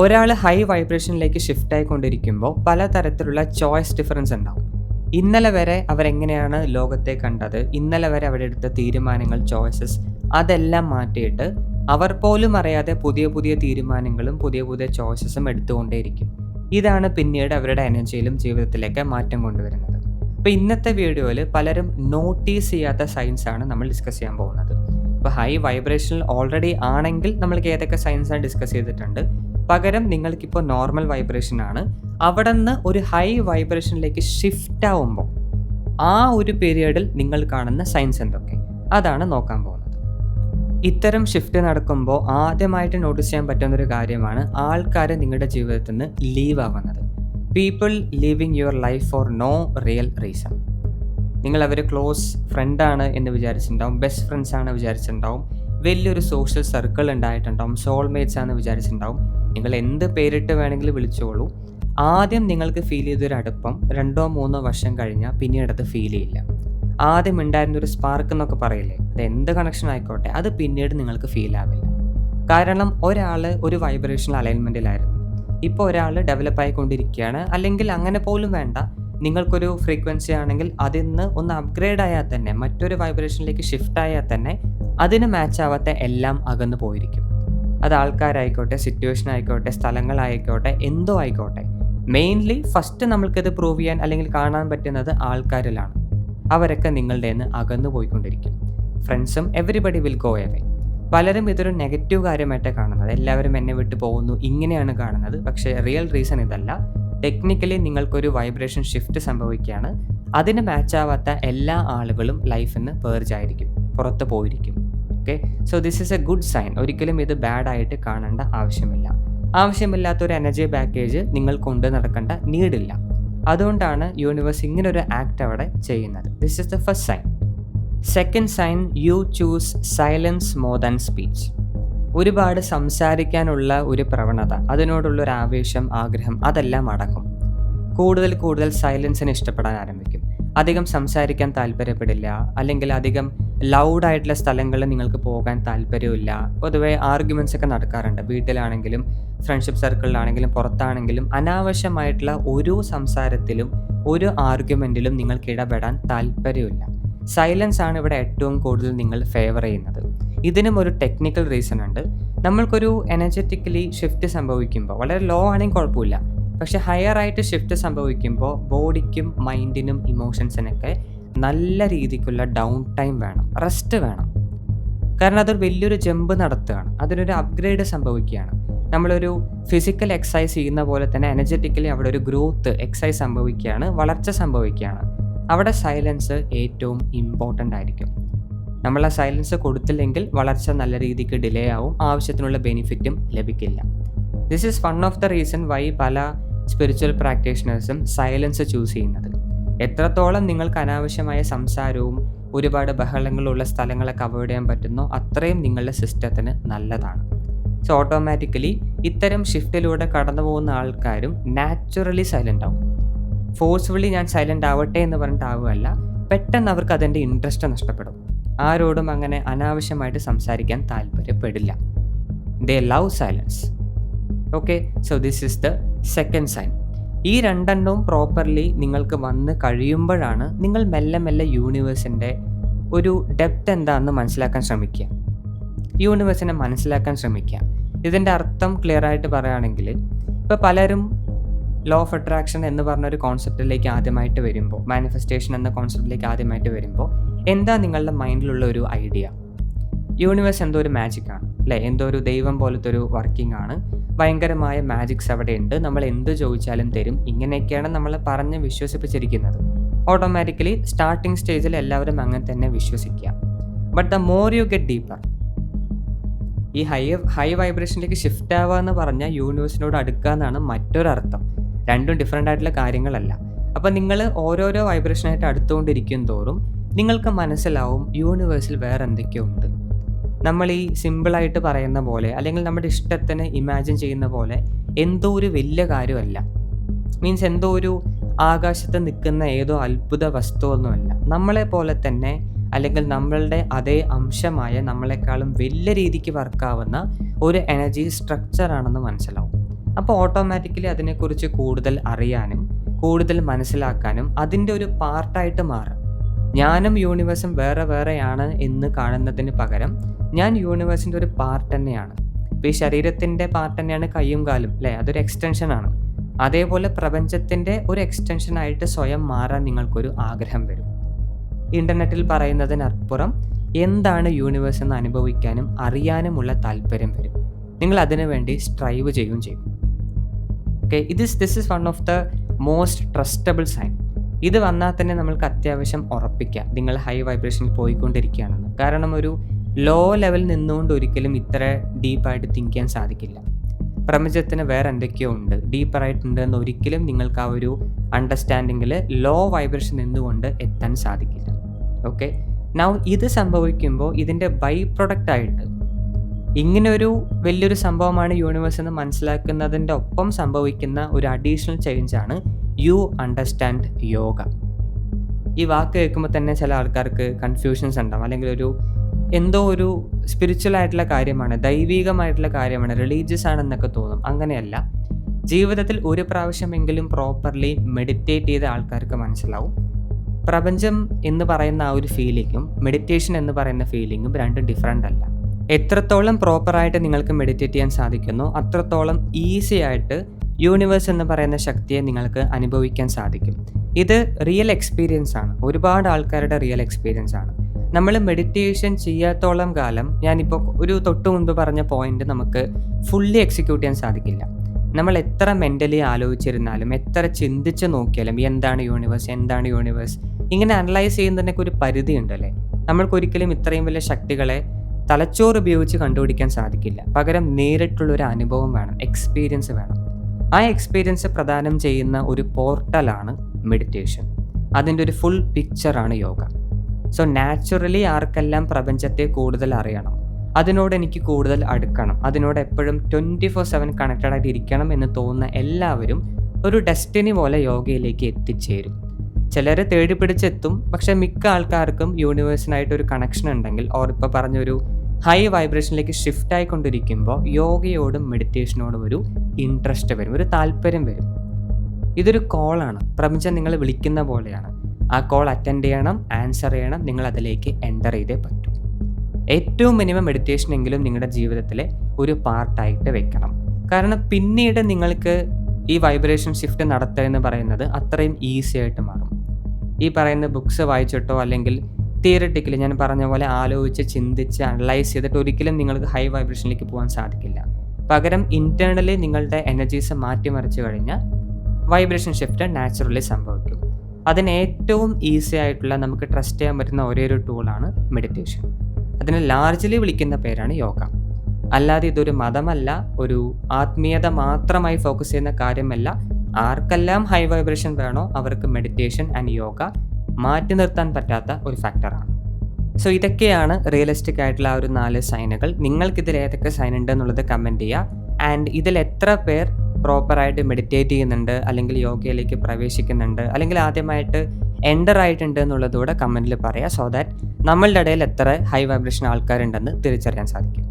ഒരാൾ ഹൈ വൈബ്രേഷനിലേക്ക് ഷിഫ്റ്റ് ആയിക്കൊണ്ടിരിക്കുമ്പോൾ പലതരത്തിലുള്ള ചോയ്സ് ഡിഫറൻസ് ഉണ്ടാവും. ഇന്നലെ വരെ അവരെങ്ങനെയാണ് ലോകത്തെ കണ്ടത്? ഇന്നലെ വരെ അവരെടുത്ത തീരുമാനങ്ങൾ ചോയ്സസ് അതെല്ലാം മാറ്റിയിട്ട് അവർ പോലും അറിയാതെ പുതിയ പുതിയ തീരുമാനങ്ങളും പുതിയ പുതിയ ചോയ്സസും എടുത്തുകൊണ്ടേയിരിക്കും. ഇതാണ് പിന്നീട് അവരുടെ എനർജിയിലും ജീവിതത്തിലേക്ക് മാറ്റം കൊണ്ടുവരുന്നത്. അപ്പോൾ ഇന്നത്തെ വീഡിയോയിൽ പലരും നോട്ടീസ് ചെയ്യാത്ത സയൻസ് ആണ് നമ്മൾ ഡിസ്കസ് ചെയ്യാൻ പോകുന്നത്. ഇപ്പോൾ ഹൈ വൈബ്രേഷനിൽ ഓൾറെഡി ആണെങ്കിൽ നമ്മൾക്ക് ഏതൊക്കെ സയൻസാണ് ഡിസ്കസ് ചെയ്തിട്ടുണ്ട്? പകരം നിങ്ങൾക്കിപ്പോൾ നോർമൽ വൈബ്രേഷൻ ആണ്. അവിടെ നിന്ന് ഒരു ഹൈ വൈബ്രേഷനിലേക്ക് ഷിഫ്റ്റ് ആവുമ്പോൾ ആ ഒരു പീരിയഡിൽ നിങ്ങൾ കാണുന്ന സയൻസ് എന്തൊക്കെ? അതാണ് നോക്കാൻ പോകുന്നത്. ഇത്തരം ഷിഫ്റ്റ് നടക്കുമ്പോൾ ആദ്യമായിട്ട് നോട്ടീസ് ചെയ്യാൻ പറ്റുന്ന ഒരു കാര്യമാണ് ആൾക്കാർ നിങ്ങളുടെ ജീവിതത്തിൽ നിന്ന് ലീവ് ആവുന്നത്. People living your life for no real reason നിങ്ങൾ അവർ ക്ലോസ് ഫ്രണ്ടാണ് എന്ന് വിചാരിച്ചിട്ടുണ്ടാവും ബെസ്റ്റ് ഫ്രണ്ട്സ് ആണ് വിചാരിച്ചിട്ടുണ്ടാവും. വലിയൊരു സോഷ്യൽ സർക്കിൾ ഉണ്ടായിട്ടുണ്ടാവും. സോൾമേറ്റ്സ് ആണെന്ന് വിചാരിച്ചിട്ടുണ്ടാവും. നിങ്ങൾ എന്ത് പേരിട്ട് വേണമെങ്കിലും വിളിച്ചോളൂ. ആദ്യം നിങ്ങൾക്ക് ഫീൽ ചെയ്തൊരു അടുപ്പം രണ്ടോ മൂന്നോ വർഷം കഴിഞ്ഞാൽ പിന്നീട് അത് ഫീൽ ചെയ്യില്ല. ആദ്യം ഉണ്ടായിരുന്ന ഒരു സ്പാർക്ക് എന്നൊക്കെ പറയില്ലേ? അത് എന്ത് കണക്ഷൻ ആയിക്കോട്ടെ അത് പിന്നീട് നിങ്ങൾക്ക് ഫീൽ ആവില്ല. കാരണം ഒരാൾ ഒരു വൈബ്രേഷണൽ അലൈൻമെന്റിലായിരുന്നു ഇപ്പോൾ ഒരാൾ ഡെവലപ്പ് ആയിക്കൊണ്ടിരിക്കുകയാണ്. അല്ലെങ്കിൽ അങ്ങനെ പോലും വേണ്ട. നിങ്ങൾക്കൊരു ഫ്രീക്വൻസി ആണെങ്കിൽ അതിൽ നിന്ന് ഒന്ന് അപ്ഗ്രേഡ് ആയാൽ തന്നെ മറ്റൊരു വൈബ്രേഷനിലേക്ക് ഷിഫ്റ്റ് ആയാൽ തന്നെ അതിന് മാച്ച് ആവാത്ത എല്ലാം അകന്നു പോയിരിക്കും. അത് ആൾക്കാരായിക്കോട്ടെ സിറ്റുവേഷൻ ആയിക്കോട്ടെ സ്ഥലങ്ങളായിക്കോട്ടെ എന്തോ ആയിക്കോട്ടെ. മെയിൻലി ഫസ്റ്റ് നമ്മൾക്കിത് പ്രൂവ് ചെയ്യാൻ അല്ലെങ്കിൽ കാണാൻ പറ്റുന്നത് ആൾക്കാരിലാണ്. അവരൊക്കെ നിങ്ങളുടെ നിന്ന് അകന്നു പോയിക്കൊണ്ടിരിക്കും. ഫ്രണ്ട്സും എവറിബഡി വിൽ ഗോ എവേ പലരും ഇതൊരു നെഗറ്റീവ് കാര്യമായിട്ടാണ് കാണുന്നത്. എല്ലാവരും എന്നെ വിട്ടു പോകുന്നു ഇങ്ങനെയാണ് കാണുന്നത്. പക്ഷേ റിയൽ റീസൺ ഇതല്ല. ടെക്നിക്കലി നിങ്ങൾക്കൊരു വൈബ്രേഷൻ ഷിഫ്റ്റ് സംഭവിക്കുകയാണ്. അതിന് മാച്ചാവാത്ത എല്ലാ ആളുകളും ലൈഫിൽ നിന്ന് പേർജായിരിക്കും പുറത്ത് പോയിരിക്കും. Okay so this is a good sign ഒരിക്കലും ഇത് ബാഡ് ആയിട്ട് കാണേണ്ട ആവശ്യമില്ല. ആവശ്യമില്ലാത്ത ഒരു എനർജി പാക്കേജ് നിങ്ങൾ കൊണ്ടു നടക്കേണ്ട നീഡില്ല അതുകൊണ്ടാണ് യൂണിവേഴ്സ് ഇങ്ങനൊരു ആക്ട് അവിടെ ചെയ്യുന്നത്. This is the first sign second sign you choose silence more than speech ഒരുപാട് സംസാരിക്കാനുള്ള ഒരു പ്രവണത അതിനോടുള്ള ഒരു ആവേശം ആഗ്രഹം അതെല്ലാം അടക്കും. കൂടുതൽ കൂടുതൽ സൈലൻസിനെ ഇഷ്ടപ്പെടാൻ ആരംഭിക്കും. അധികം സംസാരിക്കാൻ താല്പര്യപ്പെടില്ല അല്ലെങ്കിൽ അധികം ലൗഡായിട്ടുള്ള സ്ഥലങ്ങളിൽ നിങ്ങൾക്ക് പോകാൻ താല്പര്യമില്ല പൊതുവെ ആർഗ്യുമെന്റ്സ് ഒക്കെ നടക്കാറുണ്ട്. വീട്ടിലാണെങ്കിലും ഫ്രണ്ട്ഷിപ്പ് സർക്കിളിലാണെങ്കിലും പുറത്താണെങ്കിലും അനാവശ്യമായിട്ടുള്ള ഒരു സംസാരത്തിലും ഒരു ആർഗ്യുമെന്റിലും നിങ്ങൾക്ക് ഇടപെടാൻ താല്പര്യമില്ല. സൈലൻസ് ആണ് ഇവിടെ ഏറ്റവും കൂടുതൽ നിങ്ങൾ ഫേവർ ചെയ്യുന്നത്. ഇതിനും ഒരു ടെക്നിക്കൽ റീസൺ ഉണ്ട്. നമ്മൾക്കൊരു എനർജറ്റിക്കലി ഷിഫ്റ്റ് സംഭവിക്കുമ്പോൾ വളരെ ലോ ആണെങ്കിൽ കുഴപ്പമില്ല. പക്ഷെ ഹയർ ആയിട്ട് ഷിഫ്റ്റ് സംഭവിക്കുമ്പോൾ ബോഡിക്കും മൈൻഡിനും ഇമോഷൻസിനൊക്കെ നല്ല രീതിക്കുള്ള ഡൗൺ ടൈം വേണം റെസ്റ്റ് വേണം. കാരണം അതൊരു വലിയൊരു ജമ്പ് നടത്തുകയാണ്. അതിനൊരു അപ്ഗ്രേഡ് സംഭവിക്കുകയാണ്. നമ്മളൊരു ഫിസിക്കൽ എക്സസൈസ് ചെയ്യുന്ന പോലെ തന്നെ എനർജറ്റിക്കലി അവിടെ ഒരു ഗ്രോത്ത് എക്സസൈസ് സംഭവിക്കുകയാണ് വളർച്ച സംഭവിക്കുകയാണ്. അവിടെ സൈലൻസ് ഏറ്റവും ഇമ്പോർട്ടന്റ് ആയിരിക്കും. നമ്മൾ ആ സൈലൻസ് കൊടുത്തില്ലെങ്കിൽ വളർച്ച നല്ല രീതിക്ക് ഡിലേ ആവും ആവശ്യത്തിനുള്ള ബെനിഫിറ്റും ലഭിക്കില്ല. This is one of the reason why പല സ്പിരിച്വൽ പ്രാക്ടീഷണേഴ്സും സൈലൻസ് ചൂസ് ചെയ്യുന്നത്. എത്രത്തോളം നിങ്ങൾക്ക് അനാവശ്യമായ സംസാരവും ഒരുപാട് ബഹളങ്ങളുള്ള സ്ഥലങ്ങളൊക്കെ അവോയ്ഡ് ചെയ്യാൻ പറ്റുന്നോ അത്രയും നിങ്ങളുടെ സിസ്റ്റത്തിന് നല്ലതാണ്. സോ ഓട്ടോമാറ്റിക്കലി ഇത്തരം ഷിഫ്റ്റിലൂടെ കടന്നു പോകുന്ന ആൾക്കാരും നാച്ചുറലി സൈലന്റ് ആവും. ഫോഴ്സ്ഫുള്ളി ഞാൻ സൈലന്റ് ആവട്ടെ എന്ന് പറഞ്ഞിട്ട് ആവുകയല്ല പെട്ടെന്ന് അവർക്ക് അതിന്റെ ഇൻട്രസ്റ്റ് നഷ്ടപ്പെടും. ആരോടും അങ്ങനെ അനാവശ്യമായിട്ട് സംസാരിക്കാൻ താല്പര്യപ്പെടില്ല. They love silence. Okay so this is the second sign ഈ രണ്ടെണ്ണവും പ്രോപ്പർലി നിങ്ങൾക്ക് വന്ന് കഴിയുമ്പോഴാണ് നിങ്ങൾ മെല്ലെ മെല്ലെ യൂണിവേഴ്സിന്റെ ഒരു ഡെപ്ത് എന്താണെന്ന് മനസ്സിലാക്കാൻ ശ്രമിക്കുക. യൂണിവേഴ്സിനെ മനസ്സിലാക്കാൻ ശ്രമിക്കുക. ഇതിന്റെ അർത്ഥം ക്ലിയർ ആയിട്ട് പറയുകയാണെങ്കിൽ ഇപ്പോൾ പലരും ലോ ഓഫ് അട്രാക്ഷൻ എന്ന് പറഞ്ഞൊരു കോൺസെപ്റ്റിലേക്ക് ആദ്യമായിട്ട് വരുമ്പോൾ മാനിഫെസ്റ്റേഷൻ എന്ന കോൺസെപ്റ്റിലേക്ക് ആദ്യമായിട്ട് വരുമ്പോൾ എന്താ നിങ്ങളുടെ മൈൻഡിലുള്ള ഒരു ഐഡിയ? യൂണിവേഴ്സ് എന്തോ ഒരു മാജിക് ആണ് അല്ലേ? എന്തോ ഒരു ദൈവം പോലത്തെ ഒരു വർക്കിംഗ് ആണ്. ഭയങ്കരമായ മാജിക്സ് അവിടെ ഉണ്ട്. നമ്മൾ എന്ത് ചോദിച്ചാലും തരും. ഇങ്ങനെയൊക്കെയാണ് നമ്മൾ പറഞ്ഞ് വിശ്വസിപ്പിച്ചിരിക്കുന്നത്. ഓട്ടോമാറ്റിക്കലി സ്റ്റാർട്ടിംഗ് സ്റ്റേജിൽ എല്ലാവരും അങ്ങനെ തന്നെ വിശ്വസിക്കുക. But the more you get deeper ഈ ഹൈ ഹൈ വൈബ്രേഷനിലേക്ക് ഷിഫ്റ്റ് ആവുക എന്ന് പറഞ്ഞാൽ യൂണിവേഴ്സിനോട് അടുക്കുക എന്നാണ് മറ്റൊരർത്ഥം രണ്ടും ഡിഫറെന്റ് ആയിട്ടുള്ള കാര്യങ്ങളല്ല. അപ്പോൾ നിങ്ങൾ ഓരോരോ വൈബ്രേഷനായിട്ട് അടുത്തുകൊണ്ടിരിക്കും തോറും നിങ്ങൾക്ക് മനസ്സിലാവും യൂണിവേഴ്സിൽ വേറെ എന്തൊക്കെയോ ഉണ്ട്. നമ്മൾ ഈ സിമ്പിളായിട്ട് പറയുന്ന പോലെ അല്ലെങ്കിൽ നമ്മുടെ ഇഷ്ടത്തിന് ഇമാജിൻ ചെയ്യുന്ന പോലെ എന്തോ ഒരു വലിയ കാര്യമല്ല. മീൻസ് എന്തോ ഒരു ആകാശത്ത് നിൽക്കുന്ന ഏതോ അത്ഭുത വസ്തുവൊന്നുമല്ല. നമ്മളെ പോലെ തന്നെ അല്ലെങ്കിൽ നമ്മളുടെ അതേ അംശമായ നമ്മളെക്കാളും വലിയ രീതിക്ക് വർക്കാവുന്ന ഒരു എനർജി സ്ട്രക്ചറാണെന്ന് മനസ്സിലാവും. അപ്പോൾ ഓട്ടോമാറ്റിക്കലി അതിനെക്കുറിച്ച് കൂടുതൽ അറിയാനും കൂടുതൽ മനസ്സിലാക്കാനും അതിന്റെ ഒരു പാർട്ടായിട്ട് മാറും. ഞാനും യൂണിവേഴ്സും വേറെ വേറെയാണ് എന്ന് കാണുന്നതിന് പകരം ഞാൻ യൂണിവേഴ്സിന്റെ ഒരു പാർട്ട് തന്നെയാണ്. ഇപ്പോൾ ഈ ശരീരത്തിന്റെ പാർട്ട് തന്നെയാണ് കൈയും കാലും അല്ലേ? അതൊരു എക്സ്റ്റൻഷനാണ് അതേപോലെ പ്രപഞ്ചത്തിന്റെ ഒരു എക്സ്റ്റൻഷനായിട്ട് സ്വയം മാറാൻ നിങ്ങൾക്കൊരു ആഗ്രഹം വരും. ഇന്റർനെറ്റിൽ പറയുന്നതിനപ്പുറം എന്താണ് യൂണിവേഴ്സ് എന്ന് അനുഭവിക്കാനും അറിയാനുമുള്ള താല്പര്യം വരും. നിങ്ങൾ അതിനു വേണ്ടി സ്ട്രൈവ് ചെയ്യുകയും ചെയ്യും. ഓക്കെ ഇത് this is one of the most trustable sign ഇത് വന്നാൽ തന്നെ നമ്മൾക്ക് അത്യാവശ്യം ഉറപ്പിക്കാം. നിങ്ങൾ ഹൈ വൈബ്രേഷനിൽ പോയിക്കൊണ്ടിരിക്കുകയാണെന്ന്. കാരണം ഒരു ലോ ലെവൽ നിന്നുകൊണ്ട് ഒരിക്കലും ഇത്ര ഡീപ്പായിട്ട് തിങ്ക് ചെയ്യാൻ സാധിക്കില്ല. പ്രപഞ്ചത്തിന് വേറെ എന്തൊക്കെയോ ഉണ്ട്. ഡീപ്പറായിട്ടുണ്ട് എന്ന് ഒരിക്കലും നിങ്ങൾക്ക് ആ ഒരു അണ്ടർസ്റ്റാൻഡിങ്ങിൽ ലോ വൈബ്രേഷൻ നിന്നുകൊണ്ട് എത്താൻ സാധിക്കില്ല. ഓക്കെ നൗ ഇത് സംഭവിക്കുമ്പോൾ ഇതിന്റെ ബൈ പ്രൊഡക്റ്റ് ആയിട്ട് ഇങ്ങനൊരു വലിയൊരു സംഭവമാണ് യൂണിവേഴ്സ് എന്ന് മനസ്സിലാക്കുന്നതിന്റെ ഒപ്പം സംഭവിക്കുന്ന ഒരു അഡീഷണൽ ചേഞ്ചാണ് യു അണ്ടർസ്റ്റാൻഡ് യോഗ. ഈ വാക്ക് കേൾക്കുമ്പോൾ തന്നെ ചില ആൾക്കാർക്ക് കൺഫ്യൂഷൻസ് ഉണ്ടാവും. അല്ലെങ്കിൽ ഒരു എന്തോ ഒരു സ്പിരിച്വൽ ആയിട്ടുള്ള കാര്യമാണ് ദൈവികമായിട്ടുള്ള കാര്യമാണ് റിലീജിയസ് ആണെന്നൊക്കെ തോന്നും. അങ്ങനെയല്ല. ജീവിതത്തിൽ ഒരു പ്രാവശ്യമെങ്കിലും പ്രോപ്പർലി മെഡിറ്റേറ്റ് ചെയ്ത ആൾക്കാർക്ക് മനസ്സിലാവും. പ്രപഞ്ചം എന്ന് പറയുന്ന ആ ഒരു ഫീലിങ്ങും മെഡിറ്റേഷൻ എന്ന് പറയുന്ന ഫീലിങ്ങും രണ്ടും ഡിഫറെന്റ് അല്ല. എത്രത്തോളം പ്രോപ്പറായിട്ട് നിങ്ങൾക്ക് മെഡിറ്റേറ്റ് ചെയ്യാൻ സാധിക്കുന്നു അത്രത്തോളം ഈസി ആയിട്ട് യൂണിവേഴ്സ് എന്ന് പറയുന്ന ശക്തിയെ നിങ്ങൾക്ക് അനുഭവിക്കാൻ സാധിക്കും. ഇത് റിയൽ എക്സ്പീരിയൻസ് ആണ്. ഒരുപാട് ആൾക്കാരുടെ റിയൽ എക്സ്പീരിയൻസ് ആണ്. നമ്മൾ മെഡിറ്റേഷൻ ചെയ്യാത്തോളം കാലം ഞാനിപ്പോൾ ഒരു തൊട്ട് മുൻപ് പറഞ്ഞ പോയിന്റ് നമുക്ക് ഫുള്ളി എക്സിക്യൂട്ട് ചെയ്യാൻ സാധിക്കില്ല. നമ്മൾ എത്ര മെന്റലി ആലോചിച്ചിരുന്നാലും എത്ര ചിന്തിച്ച് നോക്കിയാലും എന്താണ് യൂണിവേഴ്സ് എന്താണ് യൂണിവേഴ്സ് ഇങ്ങനെ അനലൈസ് ചെയ്യുന്നതിനൊക്കെ ഒരു പരിധി ഉണ്ടല്ലേ? നമ്മൾക്കൊരിക്കലും ഇത്രയും വലിയ ശക്തികളെ തലച്ചോറ് ഉപയോഗിച്ച് കണ്ടുപിടിക്കാൻ സാധിക്കില്ല. പകരം നേരിട്ടുള്ള ഒരു അനുഭവം വേണം എക്സ്പീരിയൻസ് വേണം. ആ എക്സ്പീരിയൻസ് പ്രദാനം ചെയ്യുന്ന ഒരു പോർട്ടലാണ് മെഡിറ്റേഷൻ അതിന്റെ ഒരു ഫുൾ പിക്ചറാണ് യോഗ സോ നാച്ചുറലി ആർക്കെല്ലാം പ്രപഞ്ചത്തെ കൂടുതൽ അറിയണം അതിനോട് എനിക്ക് കൂടുതൽ അടുക്കണം അതിനോട് എപ്പോഴും ട്വന്റി ഫോർ സെവൻ കണക്റ്റഡ് ആയിട്ട് ഇരിക്കണം എന്ന് തോന്നുന്ന എല്ലാവരും ഒരു ഡെസ്റ്റിനി പോലെ യോഗയിലേക്ക് എത്തിച്ചേരും. ചിലർ തേടി പിടിച്ചെത്തും പക്ഷേ മിക്ക ആൾക്കാർക്കും യൂണിവേഴ്സിനായിട്ട് ഒരു കണക്ഷൻ ഉണ്ടെങ്കിൽ ഓർ ഇപ്പോൾ പറഞ്ഞൊരു ഹൈ വൈബ്രേഷനിലേക്ക് ഷിഫ്റ്റ് ആയിക്കൊണ്ടിരിക്കുമ്പോൾ യോഗയോടും മെഡിറ്റേഷനോടും ഒരു ഇൻട്രസ്റ്റ് വരും ഒരു താല്പര്യം വരും. ഇതൊരു കോളാണ് പ്രപഞ്ചം നിങ്ങൾ വിളിക്കുന്ന പോലെയാണ്. ആ കോൾ അറ്റൻഡ് ചെയ്യണം ആൻസർ ചെയ്യണം നിങ്ങൾ അതിലേക്ക് എന്റർ ചെയ്തേ പറ്റൂ. ഏറ്റവും മിനിമം മെഡിറ്റേഷൻ എങ്കിലും നിങ്ങളുടെ ജീവിതത്തിലെ ഒരു പാർട്ടായിട്ട് വെക്കണം. കാരണം പിന്നീട് നിങ്ങൾക്ക് ഈ വൈബ്രേഷൻ ഷിഫ്റ്റ് നടത്തുക എന്ന് പറയുന്നത് അത്രയും ഈസി ആയിട്ട് മാറും. ഈ പറയുന്ന ബുക്സ് വായിച്ചിട്ടോ അല്ലെങ്കിൽ തിയറട്ടിക്കലി ഞാൻ പറഞ്ഞ പോലെ ആലോചിച്ച് ചിന്തിച്ച് അനലൈസ് ചെയ്തിട്ട് ഒരിക്കലും നിങ്ങൾക്ക് ഹൈ വൈബ്രേഷനിലേക്ക് പോകാൻ സാധിക്കില്ല. പകരം ഇന്റേർണലി നിങ്ങളുടെ എനർജീസ് മാറ്റിമറിച്ച് കഴിഞ്ഞാൽ വൈബ്രേഷൻ ഷിഫ്റ്റ് നാച്ചുറലി സംഭവിക്കും. അതിന് ഏറ്റവും ഈസി ആയിട്ടുള്ള നമുക്ക് ട്രസ്റ്റ് ചെയ്യാൻ പറ്റുന്ന ഒരേ ഒരു ടൂളാണ് മെഡിറ്റേഷൻ. അതിനെ ലാർജ്ലി വിളിക്കുന്ന പേരാണ് യോഗ. അല്ലാതെ ഇതൊരു മതമല്ല ഒരു ആത്മീയത മാത്രമായി ഫോക്കസ് ചെയ്യുന്ന കാര്യമല്ല. ആർക്കെല്ലാം ഹൈ വൈബ്രേഷൻ വേണോ അവർക്ക് മെഡിറ്റേഷൻ ആൻഡ് യോഗ മാറ്റി നിർത്താൻ പറ്റാത്ത ഒരു ഫാക്ടറാണ് സോ ഇതൊക്കെയാണ് റിയലിസ്റ്റിക് ആയിട്ടുള്ള ആ ഒരു നാല് സൈനുകൾ നിങ്ങൾക്കിതിൽ ഏതൊക്കെ സൈൻ ഉണ്ട് എന്നുള്ളത് കമന്റ് ചെയ്യുക ആൻഡ് ഇതിൽ എത്ര പേർ പ്രോപ്പറായിട്ട് മെഡിറ്റേറ്റ് ചെയ്യുന്നുണ്ട് അല്ലെങ്കിൽ യോഗയിലേക്ക് പ്രവേശിക്കുന്നുണ്ട് അല്ലെങ്കിൽ ആദ്യമായിട്ട് എന്റർ ആയിട്ടുണ്ട് എന്നുള്ളതുകൂടെ കമന്റിൽ പറയാം സോ ദാറ്റ് നമ്മളുടെ ഇടയിൽ എത്ര ഹൈ വൈബ്രേഷൻ ആൾക്കാരുണ്ടെന്ന് തിരിച്ചറിയാൻ സാധിക്കും.